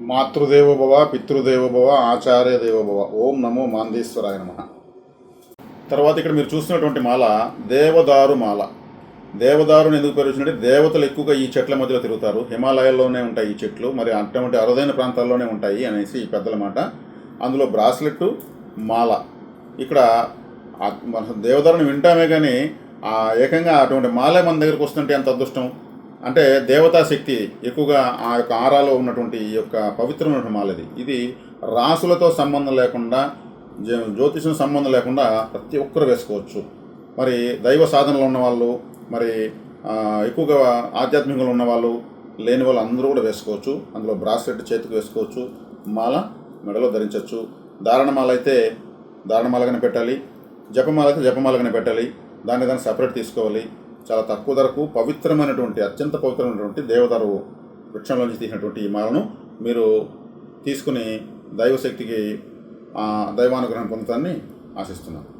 మాతృదేవోభవ పితృదేవోభవ ఆచార్య దేవోభవ ఓం నమో మాందేశ్వరాయ నమ. తర్వాత ఇక్కడ మీరు చూస్తున్నటువంటి మాల దేవదారు మాల. దేవదారుని ఎందుకు పేరుచ్చినట్టే దేవతలు ఎక్కువగా ఈ చెట్ల మధ్యలో తిరుగుతారు. హిమాలయాల్లోనే ఉంటాయి ఈ చెట్లు. మరి అటువంటి అరుదైన ప్రాంతాల్లోనే ఉంటాయి అనేసి ఈ పెద్దల మాట. అందులో బ్రాస్లెట్ మాల. ఇక్కడ మన దేవదారుని వింటామే కానీ ఏకంగా అటువంటి మాలే మన దగ్గరకు వస్తుంటే ఎంత అదృష్టం? అంటే దేవతా శక్తి ఎక్కువగా ఆ యొక్క ఆరాలో ఉన్నటువంటి ఈ యొక్క పవిత్రమైన మాలది ఇది. రాసులతో సంబంధం లేకుండా జ్యోతిషం సంబంధం లేకుండా ప్రతి ఒక్కరు వేసుకోవచ్చు. మరి దైవ సాధనలో ఉన్నవాళ్ళు మరి ఎక్కువగా ఆధ్యాత్మికంలో ఉన్నవాళ్ళు లేని వాళ్ళు అందరూ కూడా వేసుకోవచ్చు. అందులో బ్రాస్లెట్ చేతికి వేసుకోవచ్చు మాల మెడలో ధరించవచ్చు. దారణమాల అయితే దారణమాలగానే పెట్టాలి. జపమాల అయితే జపమాలగానే పెట్టాలి. దాన్ని దాన్ని సపరేట్ తీసుకోవాలి. చాలా తక్కువ ధరకు పవిత్రమైనటువంటి అత్యంత పవిత్రమైనటువంటి దేవదారు వృక్షంలోంచి తీసినటువంటి ఈ మాలను మీరు తీసుకుని దైవశక్తికి దైవానుగ్రహం పొందుతాన్ని ఆశిస్తున్నాను.